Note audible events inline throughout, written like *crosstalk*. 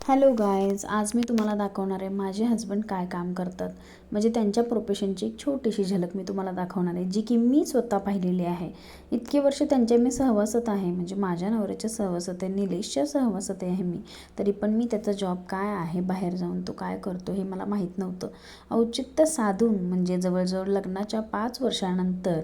Hello guys आज मी तुम्हाला दाखवणार आहे माझे हस्बंड काय काम करतात. म्हणजे त्यांच्या प्रोफेशनची एक छोटीशी झलक मी तुम्हाला दाखवणार आहे जी की मी स्वतः पाहिलेली आहे. इतकी वर्ष त्यांच्या मी सहवासत आहे म्हणजे माझ्या नवऱ्याच्या सहवासत आहे निलेशच्या सहवासत आहे मी. तरी पण मी त्याचा जॉब काय आहे बाहेर जाऊन तो काय करतो हे मला माहीत नव्हतं. औचित्य साधून म्हणजे जवळजवळ लग्नाच्या पाच वर्षानंतर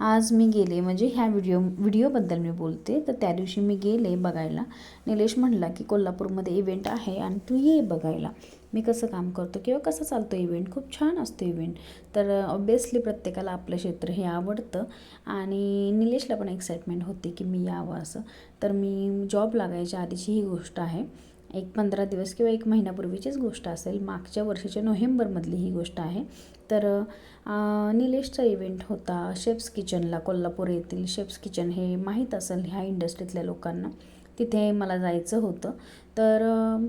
आज मी गेले म्हणजे ह्या व्हिडिओ व्हिडिओबद्दल मी बोलते. तर त्या दिवशी मी गेले बघायला. निलेश म्हणला की कोल्हापूरमध्ये इव्हेंट आहे आणि तू ये बघायला. मी कसं काम करतो किंवा कसं चालतो इव्हेंट खूप छान असतो इव्हेंट तर ऑब्वियसली प्रत्येकाला आपलं क्षेत्र हे आवडतं. आणि निलेशला पण एक्साइटमेंट होती की मी यावं असं. तर मी जॉब लागायच्या आधीची ही गोष्ट आहे. एक पंधरा दिवस किंवा एक महिन्यापूर्वीचीच गोष्ट असेल. मागच्या वर्षाच्या नोव्हेंबरमधली ही गोष्ट आहे. तर निलेशचा इव्हेंट होता. शेफ्स किचनला कोल्हापूर येथील शेफ्स किचन हे माहीत असेल ह्या इंडस्ट्रीतल्या लोकांना. तिथे मला जायचं होतं. तर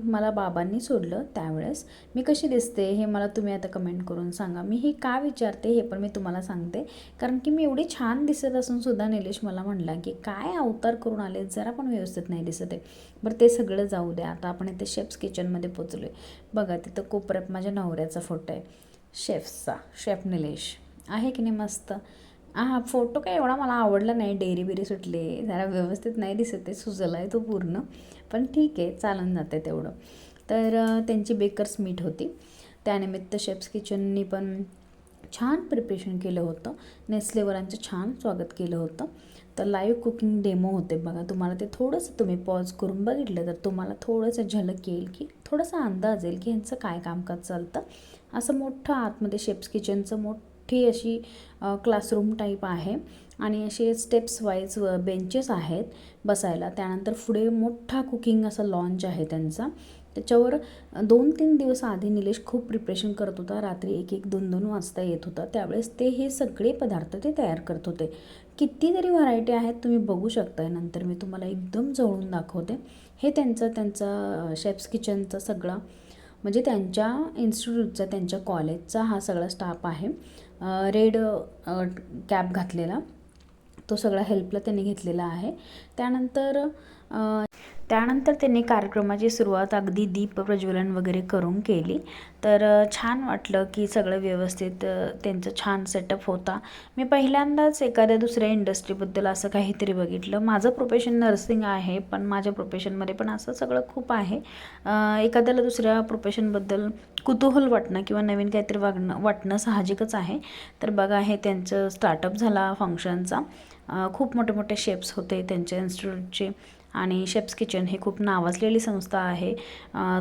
मला बाबांनी सोडलं त्यावेळेस. मी कशी दिसते हे मला तुम्ही आता कमेंट करून सांगा. मी हे का विचारते हे पण मी तुम्हाला सांगते. कारण की मी एवढी छान दिसत असून सुद्धा निलेश मला म्हणला की काय अवतार करून आले जरा पण व्यवस्थित नाही दिसत आहे. बरं ते सगळं जाऊ द्या. आता आपण इथे शेफ्स किचनमध्ये पोचलो आहे बघा तिथं कोपऱ्यात माझ्या नवऱ्याचा फोटो आहे. शेफ्सचा. शेफ निलेश. आहे की नाही मस्त? हां फोटो काय एवढा मला आवडला नाही डेअरी बिरी सुटले जरा व्यवस्थित नाही दिसत आहे सुजला आहे तो पूर्ण. पण ठीक आहे चालून जाते तेवढं. तर त्यांची बेकर्स मीट होती. त्यानिमित्त शेप्स किचननी पण छान प्रिपरेशन केलं होतं. नेस्लेवरांचं छान स्वागत केलं होतं. तर लाईव्ह कुकिंग डेमो होते बघा तुम्हाला ते थोडंसं तुम्ही पॉज करून बघितलं तर तुम्हाला थोडंसं झलक येईल की थोडासा अंदाज येईल की ह्यांचं काय कामकाज चालतं. असं मोठं आतमध्ये शेप्स किचनचं मोठं मोठी अशी क्लासरूम टाईप आहे. आणि असे स्टेप्स वाईज बेंचेस आहेत बसायला. त्यानंतर पुढे मोठा कुकिंग असा लॉन्च आहे त्यांचा. त्याच्यावर दोन तीन दिवस आधी निलेश खूप प्रिपरेशन करत होता. रात्री एक एक दोन दोन वाजता येत होता. त्यावेळेस ते हे सगळे पदार्थ ते तयार करत होते. कितीतरी व्हरायटी आहेत तुम्ही बघू शकताय. नंतर मी तुम्हाला एकदम जवळून दाखवते. हे त्यांचं त्यांचं शेफ्स किचनचं सगळं म्हणजे त्यांच्या इन्स्टिट्यूटचा त्यांच्या कॉलेजचा हा सगळा स्टाफ आहे. रेड कॅप घातलेला. तो सगळा हेल्पला त्यांनी घेतलेला आहे. त्यानंतर त्यानंतर त्यांनी कार्यक्रमाची सुरुवात अगदी दीप प्रज्वलन वगैरे करून केली. तर छान वाटलं की सगळं व्यवस्थित त्यांचं छान सेटअप होता. मी पहिल्यांदाच एखाद्या दुसऱ्या इंडस्ट्रीबद्दल असं काहीतरी बघितलं. माझं प्रोफेशन नर्सिंग आहे पण माझ्या प्रोफेशनमध्ये पण असं सगळं खूप आहे. एखाद्याला दुसऱ्या प्रोफेशनबद्दल कुतूहल वाटणं किंवा नवीन काहीतरी वागणं वाटणं साहजिकच आहे. तर बघा हे त्यांचं स्टार्टअप झाला फंक्शनचा खूप मोठे मोठे शेप्स होते त्यांच्या इन्स्टिट्यूटचे आणि शेप्स किचन हे खूप नावाजलेली संस्था आहे.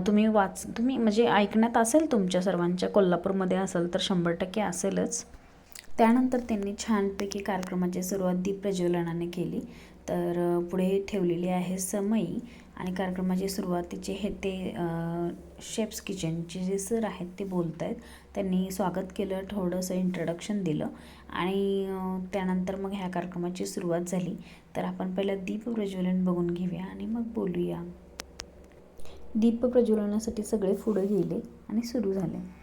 तुम्ही वाच तुम्ही म्हणजे ऐकण्यात असेल तुमच्या सर्वांच्या कोल्हापूरमध्ये असेल तर शंभर टक्के असेलच. त्यानंतर त्यांनी छानपैकी कार्यक्रमाची सुरुवात दीप प्रज्वलनाने केली. तर पुढे ठेवलेली आहे समयी आणि कार्यक्रमाची सुरुवातीचे हे ते शेप्स किचनचे जे सर आहेत ते बोलत आहेत त्यांनी स्वागत केलं थोडंसं इंट्रोडक्शन दिलं आणि त्यानंतर मग ह्या कार्यक्रमाची सुरुवात झाली. तर आपण पहिलं दीप प्रज्वलन बघून घेऊया आणि मग बोलूया. दीप प्रज्वलनासाठी सगळे पुढे गेले आणि सुरू झाले.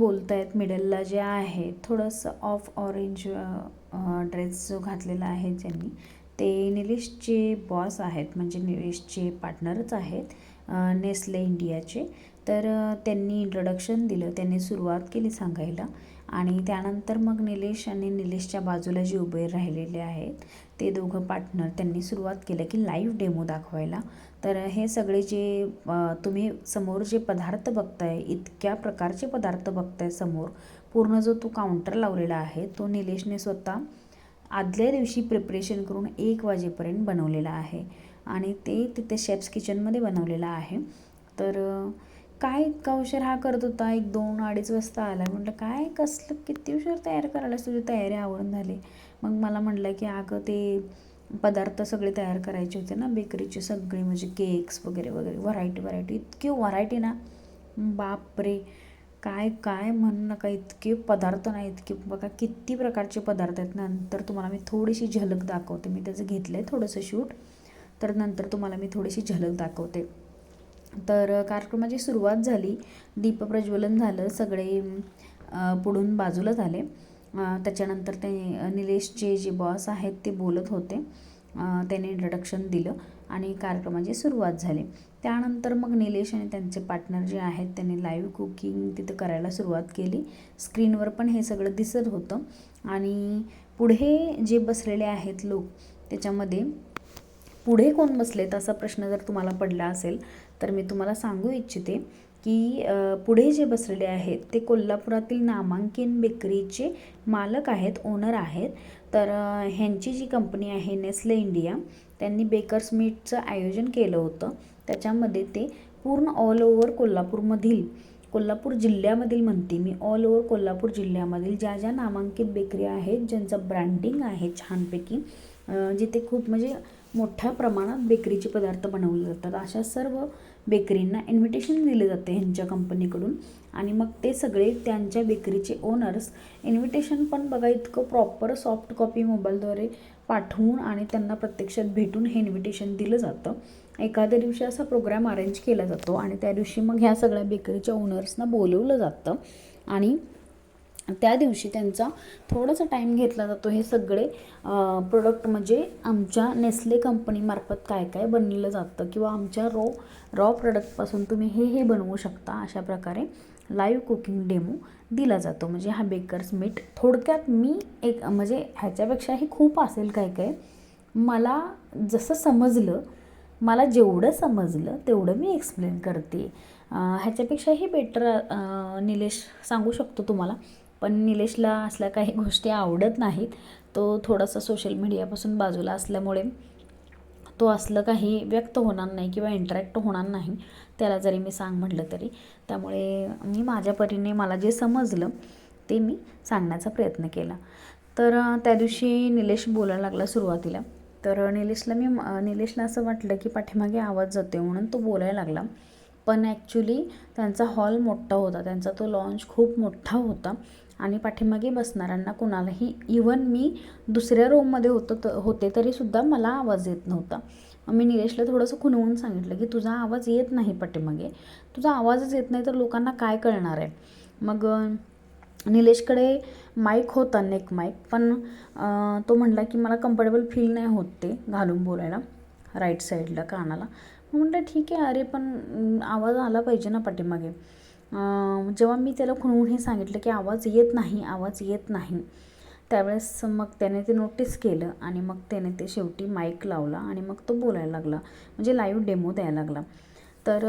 बोलत आहेत मिडलला जे आहे थोडंसं ऑफ ऑरेंज ड्रेस जो घातलेला आहे ज्यांनी ते निलेशचे बॉस आहेत म्हणजे निलेशचे पार्टनरच आहेत नेस्ले इंडियाचे. तर त्यांनी इंट्रोडक्शन दिलं त्यांनी सुरुवात केली सांगायला. आणि त्यानंतर मग निलेश आणि निलेशच्या बाजूला जे उभे राहिलेले आहेत ते दोघं पार्टनर त्यांनी सुरुवात केलं की लाईव्ह डेमो दाखवायला. तर हे सगळे जे तुम्ही समोर जे पदार्थ बघताय इतक्या प्रकारचे पदार्थ बघताय समोर पूर्ण जो तो काउंटर लावलेला आहे तो निलेशने स्वतः आदल्या दिवशी प्रिपरेशन करून एक वाजेपर्यंत बनवलेला आहे. आणि ते तिथे शेफ्स किचनमध्ये बनवलेलं आहे. तर काय इतका उशीर हा करत होता? एक दोन अडीच वाजता आला. म्हटलं काय? कसलं? किती उशीर तयार करायलास? तुझी तयारी आवरून झाली. मग मला म्हटलं की अगं ते पदार्थ सगळे तयार करायचे होते ना बेकरीचे सगळे म्हणजे केक्स वगैरे वगैरे व्हरायटी व्हरायटी. इतकी व्हरायटी ना. बापरे! काय काय म्हणू नका इतके पदार्थ नाही इतके बघा किती प्रकारचे पदार्थ आहेत. नंतर तुम्हाला मी थोडीशी झलक दाखवते. मी त्याचं घेतलं आहे थोडंसं शूट. तर नंतर तुम्हाला मी थोडीशी झलक दाखवते. तर कार्यक्रमाची सुरुवात झाली. दीपप्रज्वलन झालं. सगळे पुढून बाजूला झाले. त्याच्यानंतर ते निलेशचे जे बॉस आहेत ते बोलत होते. त्याने इंट्रोडक्शन दिलं आणि कार्यक्रमाची सुरुवात झाली. त्यानंतर मग निलेश आणि त्यांचे पार्टनर जे आहेत त्यांनी लाईव्ह कुकिंग तिथं करायला सुरुवात केली. स्क्रीनवर पण हे सगळं दिसत होतं. आणि पुढे जे बसलेले आहेत लोक त्याच्यामध्ये पुढे कोण बसलेत असा प्रश्न जर तुम्हाला पडला असेल तर मी तुम्हाला सांगू इच्छिते की पुढे जे बसलेले आहेत ते कोल्हापुरातील नामांकित बेकरीचे मालक आहेत ओनर आहेत. तर ह्यांची जी कंपनी आहे नेस्ले इंडिया त्यांनी बेकर्स मीटचं आयोजन केलं होतं. त्याच्यामध्ये ते पूर्ण ऑल ओव्हर कोल्हापूरमधील कोल्हापूर जिल्ह्यामधील म्हणते मी ऑल ओव्हर कोल्हापूर जिल्ह्यामधील ज्या ज्या नामांकित बेकरी आहेत ज्यांचं ब्रँडिंग आहे छानपैकी जिथे खूप म्हणजे मोठ्या प्रमाणात बेकरीचे पदार्थ बनवले जातात. अशा सर्व बेकरींना इन्व्हिटेशन दिले जाते ह्यांच्या कंपनीकडून आणि मग ते सगळे त्यांच्या बेकरीचे ओनर्स इन्व्हिटेशन पण बघा इतकं प्रॉपर सॉफ्ट कॉपी मोबाईलद्वारे पाठवून आणि त्यांना प्रत्यक्षात भेटून हे इन्व्हिटेशन दिलं जातं. एखाद्या दिवशी असा प्रोग्राम अरेंज केला जातो आणि त्या दिवशी मग ह्या सगळ्या बेकरीच्या ओनर्सना बोलवलं जातं. आणि त्या दिवशी त्यांचा थोडासा टाईम घेतला जातो हे सगळे प्रोडक्ट म्हणजे आमच्या नेस्ले कंपनीमार्फत काय काय बनलेलं जातं किंवा आमच्या रॉ रॉ प्रोडक्टपासून तुम्ही हे हे बनवू शकता अशा प्रकारे लाईव्ह कुकिंग डेमो दिला जातो. म्हणजे हा बेकर्स मीट थोडक्यात मी एक म्हणजे ह्याच्यापेक्षाही खूप असेल काय काय मला जसं समजलं मला जेवढं समजलं तेवढं मी एक्सप्लेन करते. ह्याच्यापेक्षाही बेटर निलेश सांगू शकतो तुम्हाला. पण निलेशला असल्या काही गोष्टी आवडत नाहीत. तो थोडासा सोशल मीडियापासून बाजूला असल्यामुळे तो असलं काही व्यक्त होणार नाही किंवा इंटरॅक्ट होणार नाही. त्याला जरी मी सांग म्हटलं तरी. त्यामुळे मी माझ्या परीने मला जे समजलं ते मी सांगण्याचा प्रयत्न केला. तर त्या दिवशी निलेश बोलायला लागला सुरुवातीला. तर निलेशला मी निलेशला असं वाटलं की पाठीमागे आवाज जाते म्हणून तो बोलायला लागला. पण ॲक्च्युली त्यांचा हॉल मोठा होता. त्यांचा तो लॉन्च खूप मोठा होता. आणि पाठीमागे बसणाऱ्यांना कुणालाही इवन मी दुसऱ्या रूममध्ये होतो त होते तरीसुद्धा मला आवाज येत नव्हता. मी निलेशला थोडंसं खुनवून सांगितलं की तुझा आवाज येत नाही पाठीमागे. तुझा आवाजच येत नाही तर लोकांना काय कळणार आहे? मग निलेशकडे माईक होता नेक माईक पण तो म्हणला की मला कम्फर्टेबल फील नाही होत ते घालून बोलायला राईट साईडला कानाला. मग म्हटलं ठीक आहे अरे पण आवाज आला पाहिजे ना पाठीमागे. जेव्हा मी त्याला खुणवून हे सांगितलं की आवाज येत नाही आवाज येत नाही त्यावेळेस मग त्याने ते नोटीस केलं आणि मग त्याने ते शेवटी माईक लावला आणि मग तो बोलायला लागला. म्हणजे लाईव्ह डेमो द्यायला लागला. तर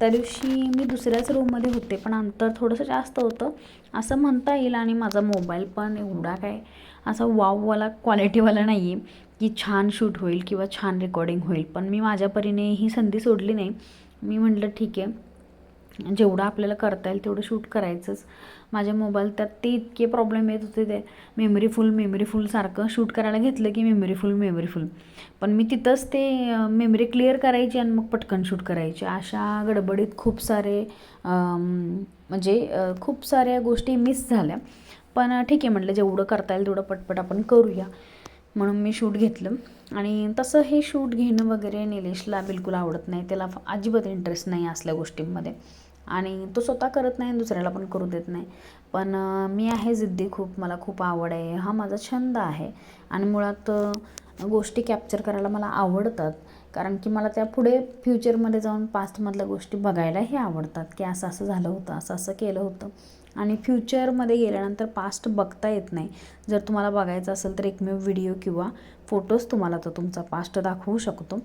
त्या दिवशी मी दुसऱ्याच रूममध्ये होते पण अंतर थोडंसं जास्त होतं. असं म्हणता येईल आणि माझा मोबाईल पण एवढा काय असा वाववाला क्वालिटीवाला नाही आहे की छान शूट होईल किंवा छान रेकॉर्डिंग होईल. पण मी माझ्या परीने ही संधी सोडली नाही. मी म्हटलं ठीक आहे. जेवढं आपल्याला करता येईल तेवढं शूट करायचंच. माझ्या मोबाईल त्यात ते इतके प्रॉब्लेम येत होते ते. मेमरी फुल मेमरी फुल सारखं शूट करायला घेतलं की मेमरी फुल मेमरी फुल पण मी तिथंच ते मेमरी क्लिअर करायची आणि मग पटकन शूट करायची. अशा गडबडीत खूप सारे म्हणजे खूप साऱ्या गोष्टी मिस झाल्या. पण ठीक आहे म्हटलं जेवढं करता येईल तेवढं पटपट आपण करूया. म्हणून मी शूट घेतलं. आणि तसं हे शूट घेणं वगैरे निलेशला बिलकुल आवडत नाही. त्याला अजिबात इंटरेस्ट नाही असल्या गोष्टींमध्ये. आणि तो स्वतः करत नाही आणि दुसऱ्याला पण करू देत नाही. पण मी आहे जिद्दी खूप मला खूप आवड आहे हा माझा छंद आहे. आणि मुळात गोष्टी कॅप्चर करायला मला आवडतात. कारण की मला त्या पुढे फ्युचरमध्ये जाऊन पास्टमधल्या गोष्टी बघायलाही आवडतात. की असं असं झालं होतं असं असं केलं होतं. आणि फ्युचरमध्ये गेल्यानंतर पास्ट बघता येत नाही. जर तुम्हाला बघायचं असेल तर एकमेव व्हिडिओ किंवा फोटोज तुम्हाला तो तुमचा पास्ट दाखवू शकतो.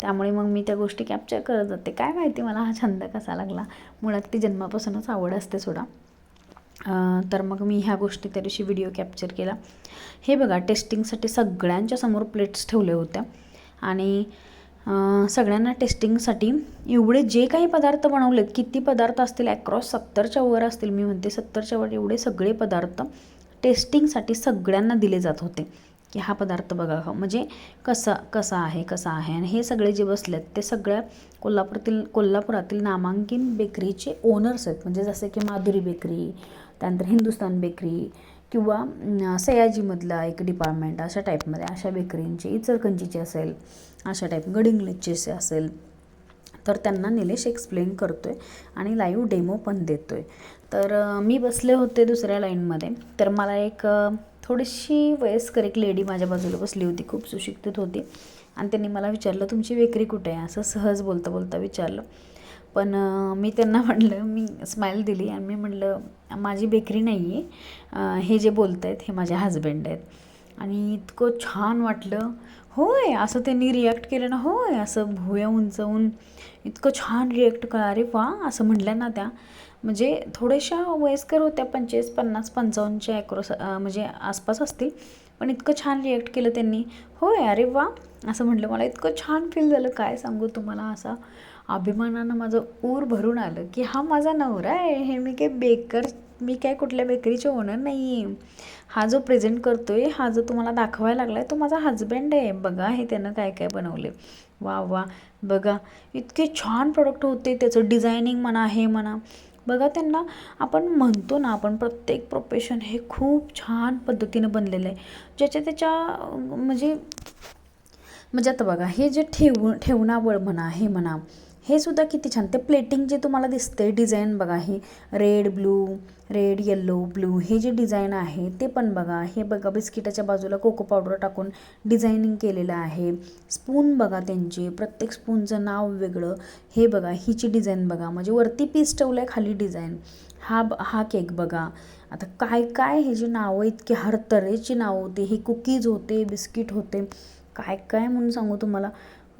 त्यामुळे मग मी त्या गोष्टी कॅप्चर करत जाते काय माहिती मला हा छंद कसा लागला. मुळात ती जन्मापासूनच आवड असते सोडा. तर मग मी ह्या गोष्टी त्या दिवशी व्हिडिओ कॅप्चर केला. हे बघा टेस्टिंगसाठी सगळ्यांच्या समोर प्लेट्स ठेवल्या होत्या. आणि सगळ्यांना टेस्टिंगसाठी एवढे जे काही पदार्थ बनवलेत किती पदार्थ असतील ॲक्रॉस सत्तरच्या वर असतील मी म्हणते सत्तरच्या वर एवढे सगळे पदार्थ टेस्टिंगसाठी सगळ्यांना दिले जात होते. की हा पदार्थ बघा हा म्हणजे कसा कसा आहे कसा आहे? आणि हे सगळे जे बसलेत ते सगळ्या कोल्हापुरातील कोल्हापुरातील नामांकित बेकरीचे ओनर्स आहेत. म्हणजे जसे की माधुरी बेकरी त्यानंतर हिंदुस्तान बेकरी किंवा सयाजीमधला एक डिपार्टमेंट अशा टाईपमध्ये अशा बेकरींचे इचलकरंजीचे असेल अशा टाईप गडिंगलेचे असेल. तर त्यांना निलेश एक्सप्लेन करतो आहे आणि लाईव्ह डेमो पण देतो आहे तर मी बसले होते दुसऱ्या लाईनमध्ये तर मला एक थोडीशी वयस्कर एक लेडी माझ्या बाजूला बसली होती खूप सुशिक्षित होती. आणि त्यांनी मला विचारलं तुमची बेकरी कुठे आहे? असं सहज बोलता बोलता विचारलं. पण मी त्यांना म्हटलं मी स्माईल दिली आणि मी म्हटलं माझी बेकरी नाही आहे. हे जे बोलत आहेत हे माझे हजबंड आहेत. आणि इतकं छान वाटलं. होय असं त्यांनी रिॲक्ट केलं ना होय असं भुया उंचवून इतकं छान रिॲक्ट करा अरे वा असं म्हटल्या ना त्या. म्हणजे थोड्याशा वयस्कर होत्या पंचेचाळीस पन्नास पंचावन्नच्या ॲक्रोस म्हणजे आसपास असतील. पण इतकं छान रिॲक्ट केलं त्यांनी. होय अरे वा! असं म्हटलं मला. इतकं छान फील झालं. काय सांगू तुम्हाला असा अभिमानानं माझं ऊर भरून आलं की हा माझा नवरा आहे. हे मी काय बेकर मी काय कुठल्या बेकरीचे ओनर नाही आहे हा जो प्रेझेंट करतो आहे हा जो तुम्हाला दाखवायला लागला आहे तो माझा हजबंड आहे. बघा हे त्यानं काय काय बनवले वा वा. बघा इतके छान प्रोडक्ट होते. त्याचं डिझायनिंग म्हणा हे म्हणा. बघा त्यांना आपण म्हणतो ना आपण प्रत्येक प्रोफेशन हे खूप छान पद्धतीनं बनलेलं आहे. ज्याच्या त्याच्या म्हणजे म्हणजे आता बघा हे जे ठेव ठेवणावळ म्हणा हे म्हणा हे सुद्धा किती छान. ते प्लेटिंग जे तुम्हाला दिसते डिझाईन बघा हे red blue red yellow blue हे जे डिझाईन आहे ते पण बघा. हे बघा बिस्किटाच्या बाजूला कोको पावडर टाकून डिझायनिंग केलेलं आहे. स्पून बघा त्यांचे प्रत्येक स्पूनचं नाव वेगळं. हे बघा हिची डिझाईन बघा. म्हणजे वरती पीस ठेवलं आहे खाली डिझाईन हा ब- हा केक बघा. आता काय काय हे जे नावं इतकी हर तऱ्हेची नावं होती. हे कुकीज होते बिस्किट होते. काय काय म्हणून सांगू तुम्हाला?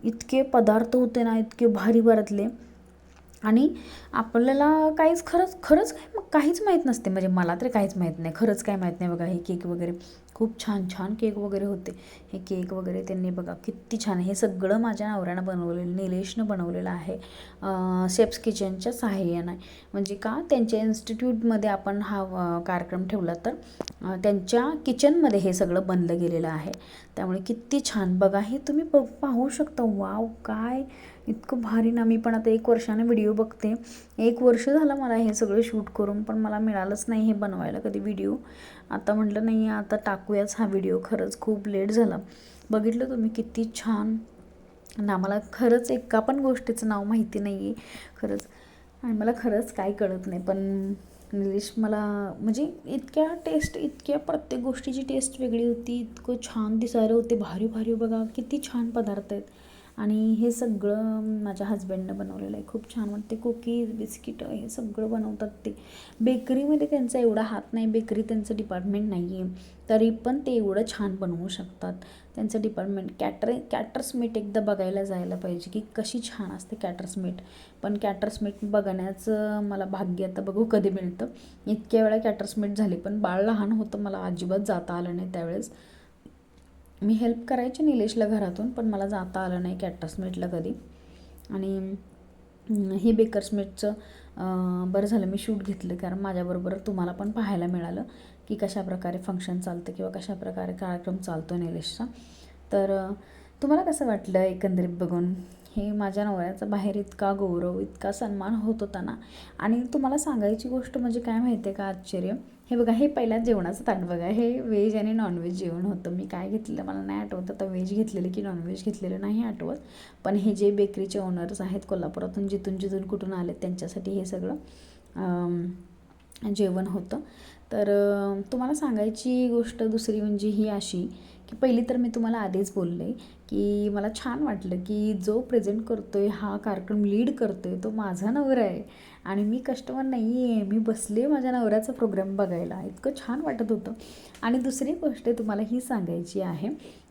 इतके पदार्थ होते ना इतके भारी भरातले आणि आपल्याला काहीच खरंच खरंच काय काहीच माहीत नसते. म्हणजे मला तरी काहीच माहीत नाही. खरंच काय माहीत नाही बघा हे केक वगैरे. खूप छान छान केक वगैरे होते. हे केक वगैरे त्यांनी बघा किती छान हे सगळं माझ्या नवऱ्यानं बनवलेलं निलेशनं बनवलेलं आहे. शेप्स किचनच्या सहाय्यानं म्हणजे का? त्यांच्या इन्स्टिट्यूटमध्ये आपण हा कार्यक्रम ठेवला तर त्यांच्या किचनमध्ये हे सगळं बनलं गेलेलं आहे. त्यामुळे किती छान. बघा हे तुम्ही ब पाहू शकता. वाव काय? इतकं भारी ना. मी पण आता एक वर्षाने व्हिडिओ बघते. एक वर्ष झालं मला हे सगळं शूट करून पण मला मिळालंच नाही हे बनवायला कधी व्हिडिओ. आता म्हटलं नाही आता टाकूयाच हा व्हिडिओ खरंच खूप लेट झाला. बघितलं तुम्ही किती छान. आणि आम्हाला खरंच एका पण गोष्टीचं नाव माहिती नाही आहे खरंच. आणि मला खरंच काय कळत नाही पण निलेश मला म्हणजे इतक्या टेस्ट इतक्या प्रत्येक गोष्टीची टेस्ट वेगळी होती. इतकं छान दिसायला होते. भारी भारी बघा किती छान पदार्थ आहेत. आणि हे सगळं माझ्या हजबंडनं बनवलेलं आहे. खूप छान वाटते. कुकीज बिस्किट हे सगळं बनवतात ते. बेकरीमध्ये त्यांचा एवढा हात नाही. बेकरी त्यांचं डिपार्टमेंट नाही आहे तरी पण ते एवढं छान बनवू शकतात. त्यांचं डिपार्टमेंट कॅटर कॅटर्समीट एकदा बघायला जायला पाहिजे की कशी छान असते कॅटर्समीट पण कॅटर्समीट बघण्याचं मला भाग्य आता बघू कधी मिळतं. इतक्या वेळा कॅटर्समीट झाली पण बाळ लहान होतं मला अजिबात जाता आलं नाही त्यावेळेस. मी हेल्प करायची निलेशला घरातून पण मला जाता आलं नाही कॅटर्समीटला कधी. आणि हे बेकर्समीटचं अं, बरं झालं मी शूट घेतलं कारण माझ्याबरोबर तुम्हाला पण पाहायला मिळालं की कशाप्रकारे फंक्शन चालतं किंवा कशाप्रकारे कार्यक्रम चालतो निलेशचा. तर तुम्हाला कसं वाटलं एकंदरीत बघून? हे माझ्या नवऱ्याचा बाहेर इतका गौरव इतका सन्मान होत होता ना? आणि तुम्हाला सांगायची गोष्ट म्हणजे काय माहिती आहे का आश्चर्य? हे बघा हे पहिल्या जेवणाचं ताट बघा. हे व्हेज आणि नॉनव्हेज जेवण होतं. मी काय घेतलेलं मला नाही आठवत आता व्हेज घेतलेलं की नॉनव्हेज घेतलेलं नाही आठवत. पण हे जे बेकरीचे ओनर्स आहेत कोल्हापुरातून जिथून जिथून कुठून आले त्यांच्यासाठी हे सगळं जेवण होतं. तर तुम्हाला सांगायची गोष्ट दुसरी म्हणजे ही अशी की पहिली तर मी तुम्हाला आधीच बोलले की मला छान वाटलं की जो प्रेझेंट करतो आहे हा कार्यक्रम लीड करतो आहे तो माझा नवरा आहे. आणि मी कस्टमर नाही आहे मी बसले माझ्या नवऱ्याचा प्रोग्राम बघायला. इतकं छान वाटत होतं. आणि दुसरी गोष्ट तुम्हाला ही सांगायची आहे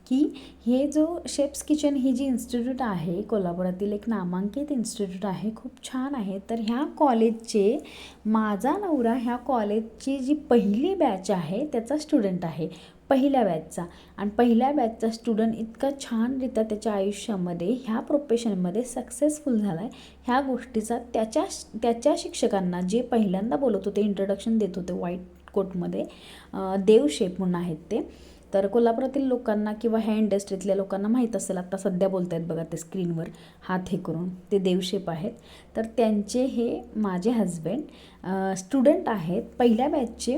की हे जो शेप्स किचन ही जी इन्स्टिट्यूट आहे कोल्हापुरातील एक नामांकित इन्स्टिट्यूट आहे खूप छान आहे. तर ह्या कॉलेजचे माझा नवरा ह्या कॉलेजची जी पहिली बॅच आहे त्याचा स्टुडंट आहे. पहिल्या बॅचचा आणि पहिल्या बॅचचा स्टुडंट इतका छानरित्या त्याच्या आयुष्यामध्ये ह्या प्रोफेशनमध्ये सक्सेसफुल झाला आहे ह्या गोष्टीचा त्याच्या त्याच्या शिक्षकांना जे पहिल्यांदा बोलत होते इंट्रोडक्शन देत होते व्हाईट कोटमध्ये अं, देव शेप म्हणून आहेत ते. तर कोल्हापुरातील लोकांना किंवा ह्या इंडस्ट्रीतल्या लोकांना माहीत असेल आता सध्या बोलत आहेत बघा ते स्क्रीनवर हात हे करून ते देवशेप आहेत. तर त्यांचे हे माझे हजबंड स्टुडंट आहेत. पहिल्या बॅचचे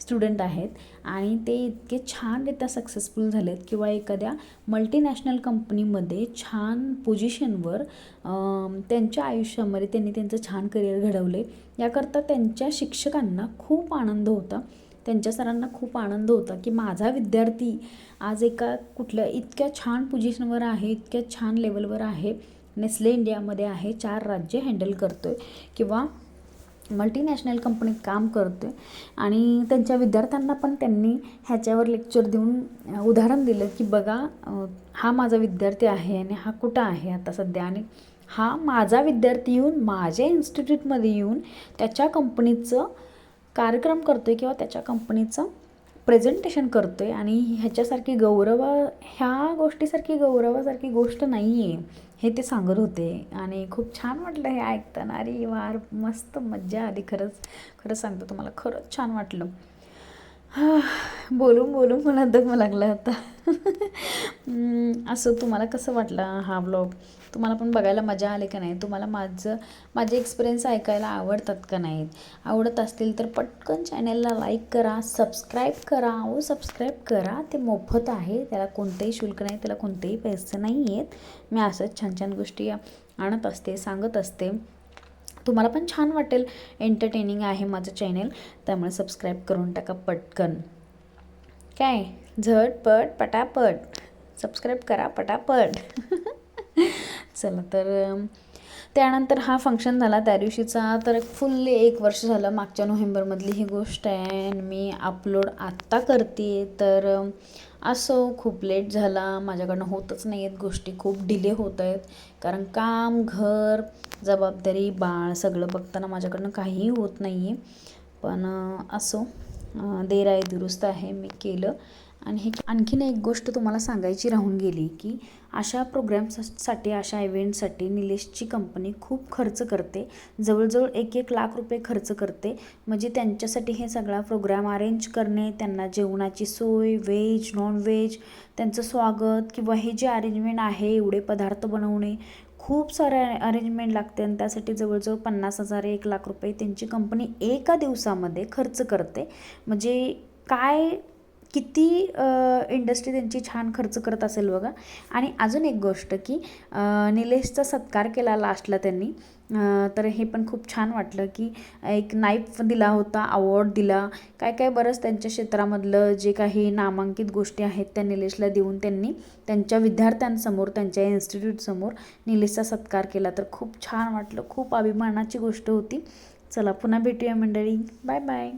स्टुडंट आहेत आणि ते इतके छानरित्या सक्सेसफुल झालेत किंवा एखाद्या मल्टीनॅशनल कंपनीमध्ये छान पोझिशनवर त्यांच्या आयुष्यामध्ये त्यांनी त्यांचं छान करिअर घडवले. याकरता त्यांच्या शिक्षकांना खूप आनंद होता. त्यांच्या सरांना खूप आनंद होता की माझा विद्यार्थी आज एका कुठल्या इतक्या छान पोझिशनवर आहे इतक्या छान लेवलवर आहे. नेस्ले इंडियामध्ये आहे चार राज्य हँडल करतो आहे किंवा मल्टीनॅशनल कंपनीत काम करतो आहे आणि त्यांच्या विद्यार्थ्यांना पण त्यांनी ह्याच्यावर लेक्चर देऊन उदाहरण दिलं की बघा हा माझा विद्यार्थी आहे आणि हा कुठं आहे आता सध्या? आणि हा माझा विद्यार्थी येऊन माझ्या इन्स्टिट्यूटमध्ये येऊन त्याच्या कंपनीचं कार्यक्रम करतो आहे किंवा त्याच्या कंपनीचं प्रेझेंटेशन करतो आहे आणि ह्याच्यासारखी गौरव ह्या गोष्टीसारखी गौरवासारखी गोष्ट नाही आहे हे ते सांगत होते आणि खूप छान वाटलं हे ऐकताना. अरे वार मस्त मज्जा आली खरंच. खरंच सांगतो तुम्हाला खरंच छान वाटलं. हा, *sighs* बोलून बोलून मला दम लागला आता. *laughs* असं तुम्हाला कसं वाटलं हा ब्लॉग तुम्हाला पण बघायला मजा आली का नाही? तुम्हाला माझं माझे एक्सपिरियन्स ऐकायला आवडतात का नाहीत? आवडत असतील तर पटकन चॅनलला लाईक करा सबस्क्राईब करा. हो सबस्क्राईब करा. ते मोफत आहे. त्याला कोणतेही शुल्क नाही त्याला कोणतेही पैसे नाही आहेत. मी असंच छान छान गोष्टी आणत असते सांगत असते. तुम्हाला पण छान वाटेल. एंटरटेनिंग आहे माझं चॅनेल त्यामुळे सबस्क्राईब करून टाका पटकन. काय? झटपट पटापट. सबस्क्राईब करा पटापट. *laughs* चला तर त्यानंतर हा फंक्शन झाला त्या दिवशीचा. तर फुल्ली एक वर्ष झालं मागच्या नोव्हेंबरमधली ही गोष्ट आहे आणि मी अपलोड आत्ता करते. तर असो खूप लेट झाला. माझ्याकडनं होतच नाही आहेत गोष्टी. खूप डिले होत आहेत. कारण काम घर जबाबदारी बाळ सगळं बघताना माझ्याकडनं काहीही होत नाही आहे पण असो देर आहे दुरुस्त आहे मी केलं. आणि हे आणखीन एक गोष्ट तुम्हाला सांगायची राहून गेली की अशा प्रोग्रॅम्ससाठी अशा इव्हेंटसाठी निलेशची कंपनी खूप खर्च करते. जवळजवळ एक एक लाख रुपये खर्च करते. म्हणजे त्यांच्यासाठी हे सगळा प्रोग्राम अरेंज करणे त्यांना जेवणाची सोय व्हेज नॉन व्हेज त्यांचं स्वागत किंवा हे जे अरेंजमेंट आहे एवढे पदार्थ बनवणे खूप सारे अरेंजमेंट लागते आणि त्यासाठी जवळजवळ पन्नास हजार एक लाख रुपये त्यांची कंपनी एका दिवसामध्ये खर्च करते. म्हणजे काय किती इंडस्ट्री त्यांची छान खर्च करत असेल बघा. आणि अजून एक गोष्ट की निलेशचा सत्कार केला लास्टला त्यांनी. तर हे पण खूप छान वाटलं की एक नाईफ दिला होता अवॉर्ड दिला. काय काय बरंच त्यांच्या क्षेत्रामधलं जे काही नामांकित गोष्टी आहेत त्या निलेशला देऊन त्यांनी त्यांच्या विद्यार्थ्यांसमोर त्यांच्या इन्स्टिट्यूटसमोर निलेशचा सत्कार केला. तर खूप छान वाटलं. खूप अभिमानाची गोष्ट होती. चला पुन्हा भेटूया मंडळी. Bye bye